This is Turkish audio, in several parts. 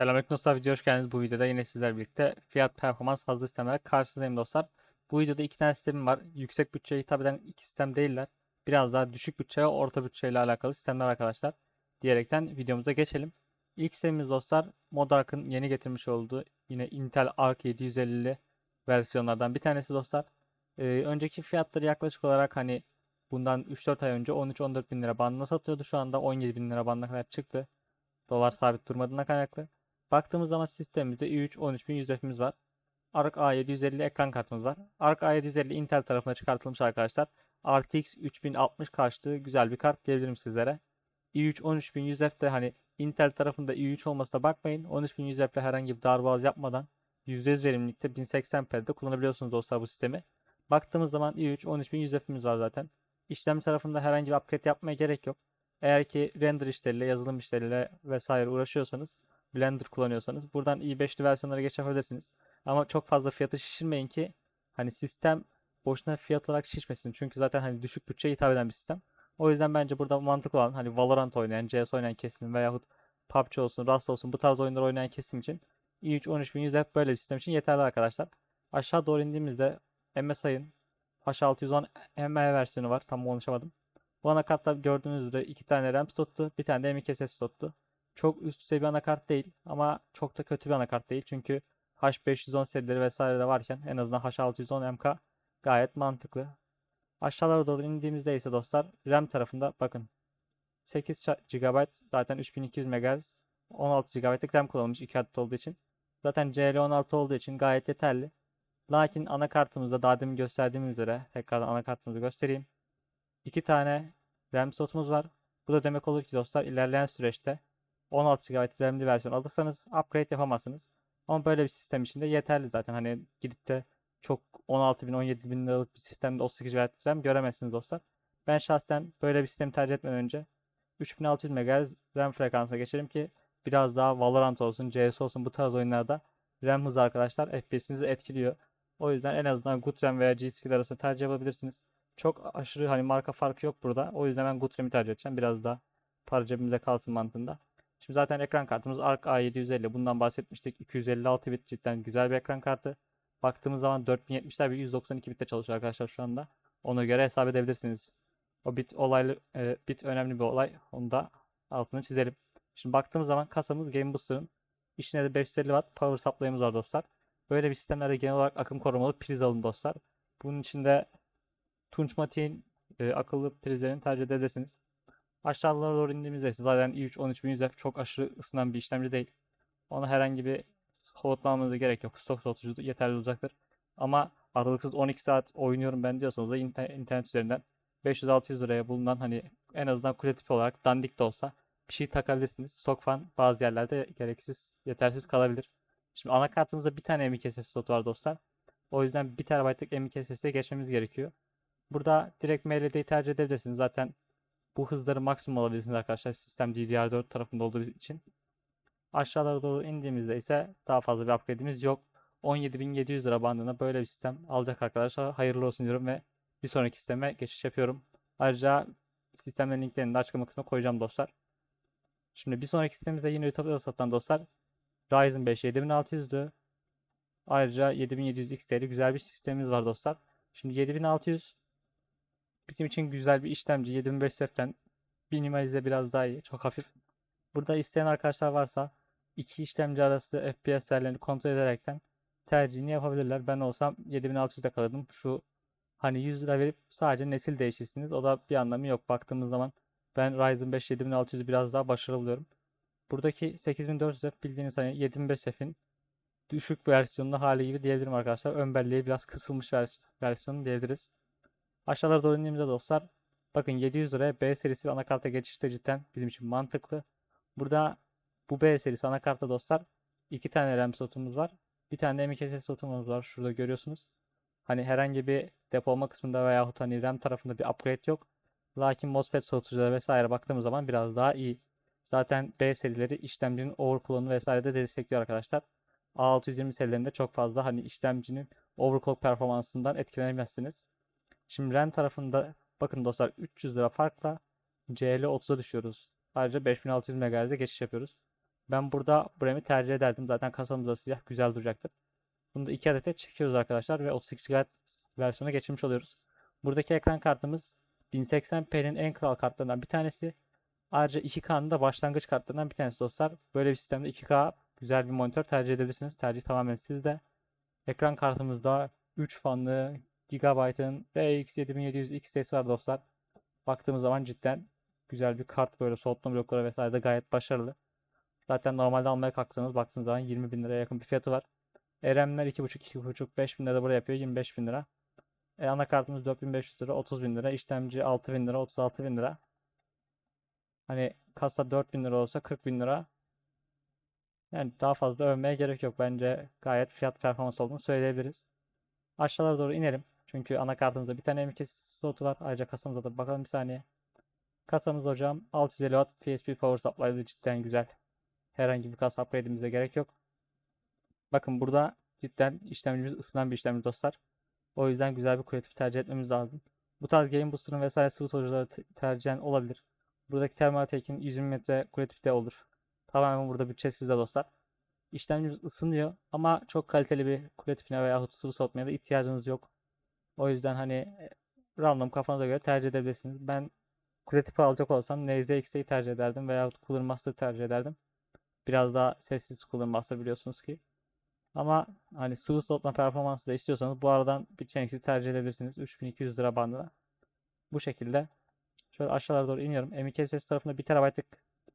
Selamünaleyküm dostlar, videoya hoş geldiniz. Bu videoda yine sizlerle birlikte fiyat performans hazır sistemler karşınızdayım dostlar. Bu videoda iki tane sistemim var. Yüksek bütçeye hitap eden iki sistem değiller. Biraz daha düşük bütçeye, orta bütçeyle alakalı sistemler arkadaşlar. Diyerekten videomuza geçelim. İlk sistemimiz dostlar, Modark'ın yeni getirmiş olduğu yine Intel Arc 750'li versiyonlardan bir tanesi dostlar. Ee, önceki fiyatları yaklaşık olarak hani bundan 3-4 ay önce 13-14 bin lira bandına satıyordu. Şu anda 17 bin lira bandına kadar çıktı. Dolar sabit durmadığına kaynaklı. Baktığımızda ama sistemimizde i3 13100F'imiz var. Arc A750 ekran kartımız var. Arc A750 Intel tarafına çıkartılmış arkadaşlar. RTX 3060 karşılığı güzel bir kart diyebilirim sizlere. i3 13100F de hani Intel tarafında i3 olmasına bakmayın. 13100F ile herhangi bir darboğaz yapmadan %100 verimlilikte 1080p'de kullanabiliyorsunuz dostlar bu sistemi. Baktığımız zaman i3 13100F'imiz var zaten. İşlem tarafında herhangi bir upgrade yapmaya gerek yok. Eğer ki render işleriyle, yazılım işleriyle vesaire uğraşıyorsanız Blender kullanıyorsanız buradan i5'li versiyonlara geçebilirsiniz. Ama çok fazla fiyatı şişirmeyin ki hani sistem boşuna fiyat olarak şişmesin. Çünkü zaten hani düşük bütçeye hitap eden bir sistem. O yüzden bence burada mantıklı olan hani Valorant oynayan, CS oynayan kesim veyahut PUBG olsun, Rust olsun bu tarz oyunlar oynayan kesim için i3 13100 hep böyle bir sistem için yeterli arkadaşlar. Aşağı doğru indiğimizde MSI'ın H610 ME versiyonu var. Tam konuşamadım. Bu anakartta gördüğünüz üzere iki tane RAM slottu, bir tane de M.2 SSD slottu. Çok üst seviye anakart değil ama çok da kötü bir anakart değil. Çünkü H510 serileri vesaire de varken en azından H610 MK gayet mantıklı. Aşağılara doğru indiğimizde ise dostlar RAM tarafında bakın 8 GB zaten 3200 MHz 16 GB'lık RAM kullanılmış 2 adet olduğu için. Zaten CL16 olduğu için gayet yeterli. Lakin anakartımızda daha demin gösterdiğim üzere tekrar anakartımızı göstereyim. 2 tane RAM slotumuz var. Bu da demek olur ki dostlar ilerleyen süreçte 16 GB RAM'li versiyon alırsanız upgrade yapamazsınız. Ama böyle bir sistem için de yeterli zaten. Hani gidip de çok 16 bin 17 bin liralık bir sistemde 38 GB RAM göremezsiniz dostlar. Ben şahsen böyle bir sistemi tercih etmeden önce 3600 MHz RAM frekansına geçelim ki biraz daha Valorant olsun, CS olsun bu tarz oyunlarda RAM hızı arkadaşlar FPS'inizi etkiliyor. O yüzden en azından Goodram veya G-Skill arasında tercih yapabilirsiniz. Çok aşırı hani marka farkı yok burada. O yüzden ben Goodram'i tercih edeceğim. Biraz daha para cebimizde kalsın mantığında. Şimdi zaten ekran kartımız Arc A750. Bundan bahsetmiştik. 256 bit cidden güzel bir ekran kartı. Baktığımız zaman 4070'ler bir 192 bitte çalışıyor arkadaşlar şu anda. Ona göre hesap edebilirsiniz. O bit olaylı e, bit önemli bir olay. Onu da altını çizelim. Şimdi baktığımız zaman kasamız Game Booster'ın içinde de 550 Watt power supply'ımız var dostlar. Böyle bir sistemlerde genel olarak akım korumalı priz alın dostlar. Bunun içinde Tunçmatik'in e, akıllı prizlerini tercih edebilirsiniz. Aşağılara doğru indiğimizde zaten i3 13100F çok aşırı ısınan bir işlemci değil. Ona herhangi bir soğutmamıza gerek yok. Stok soğutucu yeterli olacaktır. Ama aralıksız 12 saat oynuyorum ben diyorsanız da internet üzerinden 500-600 liraya bulunan hani en azından kule tipi olarak dandik de olsa bir şey takabilirsiniz. Stok fan bazı yerlerde gereksiz, yetersiz kalabilir. Şimdi anakartımızda bir tane M.2 SSD slotu var dostlar. O yüzden 1 TB'lık M.2 SSD'ye geçmemiz gerekiyor. Burada direkt MLD'yi tercih edebilirsiniz. Zaten bu hızları maksimum alabilirsiniz arkadaşlar. Sistem DDR4 tarafında olduğu için. Aşağılara doğru indiğimizde ise daha fazla bir upgrade'imiz yok. 17.700 lira bandına böyle bir sistem alacak arkadaşlar. Hayırlı olsun diyorum ve bir sonraki sisteme geçiş yapıyorum. Ayrıca sistemlerin linklerini de açıklama kısmına koyacağım dostlar. Şimdi bir sonraki sistemimizde yine YouTube'da satılan dostlar Ryzen 5 7600'dü. Ayrıca 7700 XT'li güzel bir sistemimiz var dostlar. Şimdi 7600 bizim için güzel bir işlemci. 7500F'den minimalize biraz daha iyi. Çok hafif. Burada isteyen arkadaşlar varsa iki işlemci arası FPS değerlerini kontrol ederekten tercihini yapabilirler. Ben olsam 7600'de kalırdım. Şu hani 100 lira verip sadece nesil değişirsiniz. O da bir anlamı yok. Baktığımız zaman ben Ryzen 5 7600'ü biraz daha başarılı buluyorum. Buradaki 8400F bildiğiniz hani 7500F'in düşük versiyonlu hali gibi diyebilirim arkadaşlar. Ön belleği biraz kısılmış vers versiyonu diyebiliriz. Aşağılara doğru indiğimizde dostlar bakın 700 liraya B serisi anakarta geçişte cidden bizim için mantıklı. Burada bu B serisi anakartta dostlar iki tane RAM slotumuz var. Bir tane de M.2 slotumuz var. Şurada görüyorsunuz. Hani herhangi bir depolama kısmında veyahut hani RAM tarafında bir upgrade yok. Lakin MOSFET soğutucuları vesaire baktığımız zaman biraz daha iyi. Zaten B serileri işlemcinin overclock'unu vesaire de destekliyor arkadaşlar. A620 serilerinde çok fazla hani işlemcinin overclock performansından etkilenemezsiniz. Şimdi RAM tarafında bakın dostlar 300 lira farkla CL30'a düşüyoruz. Ayrıca 5600 MHz'e geçiş yapıyoruz. Ben burada bu RAM'i tercih ederdim. Zaten kasamızda siyah güzel duracaktır. Bunu da 2 adete çekiyoruz arkadaşlar ve 32 GB versiyona geçirmiş oluyoruz. Buradaki ekran kartımız 1080p'nin en kral kartlarından bir tanesi. Ayrıca 2K'nın da başlangıç kartlarından bir tanesi dostlar. Böyle bir sistemde 2K güzel bir monitör tercih edebilirsiniz. Tercih tamamen sizde. Ekran kartımızda 3 fanlı Gigabyte'ın RX7700 XT'si var dostlar. Baktığımız zaman cidden güzel bir kart böyle soğutma blokları vesaire de gayet başarılı. Zaten normalde almaya kalksanız baktığınız zaman 20 bin liraya yakın bir fiyatı var. RAM'ler 2.5 2.5 5 bin lira burada yapıyor 25 bin lira. E, anakartımız 4500 lira 30 bin lira. İşlemci 6 bin lira 36 bin lira. Hani kasa 4 bin lira olsa 40 bin lira. Yani daha fazla övmeye gerek yok. Bence gayet fiyat performans olduğunu söyleyebiliriz. Aşağılara doğru inelim. Çünkü anakartımızda bir tane M.2 slotu var. Ayrıca kasamıza da bakalım bir saniye. Kasamız hocam 650 Watt PSP Power Supply'lı cidden güzel. Herhangi bir kas upgrade'imize gerek yok. Bakın burada cidden işlemcimiz ısınan bir işlemci dostlar. O yüzden güzel bir kulaklık tercih etmemiz lazım. Bu tarz Game Booster'ın vesaire sıvı sorucuları tercihen olabilir. Buradaki Thermaltake'in 120 metre kulaklık de olur. Tamamen burada bütçe sizde dostlar. İşlemcimiz ısınıyor ama çok kaliteli bir kuletipine veya sıvı soğutmaya da ihtiyacınız yok. O yüzden hani e, random kafanıza göre tercih edebilirsiniz. Ben kuletipi alacak olsam NZX'yi tercih ederdim veya Cooler Master'ı tercih ederdim. Biraz daha sessiz Cooler Master biliyorsunuz ki. Ama hani sıvı soğutma performansı da istiyorsanız bu aradan bir Phoenix'i tercih edebilirsiniz. 3200 lira bandına. Bu şekilde. Şöyle aşağılara doğru iniyorum. M.2 SSD tarafında 1 TB'lık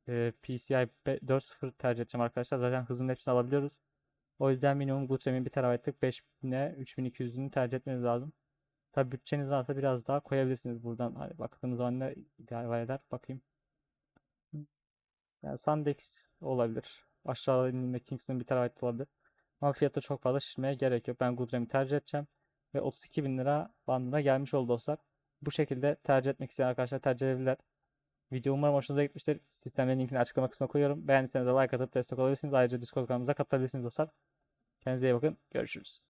e, PCI 4.0 tercih edeceğim arkadaşlar. Zaten hızının hepsini alabiliyoruz. O yüzden minimum RAM'in 1 TB'lık 5000'e 3200'ünü tercih etmeniz lazım. Tabi bütçeniz varsa biraz daha koyabilirsiniz buradan. Hani baktığınız zaman ne ideal eder bakayım. Yani Sandex olabilir. Aşağıda indiğimde Kingston 1 TB olabilir. Ama fiyatta çok fazla şişmeye gerek yok. Ben Goodram'i tercih edeceğim. Ve 32 bin lira bandına gelmiş oldu dostlar. Bu şekilde tercih etmek isteyen arkadaşlar tercih edebilirler. Video umarım hoşunuza gitmiştir. Sistemlerin linkini açıklama kısmına koyuyorum. Beğendiyseniz de like atıp destek olabilirsiniz. Ayrıca Discord kanalımıza katılabilirsiniz dostlar. Kendinize iyi bakın. Görüşürüz.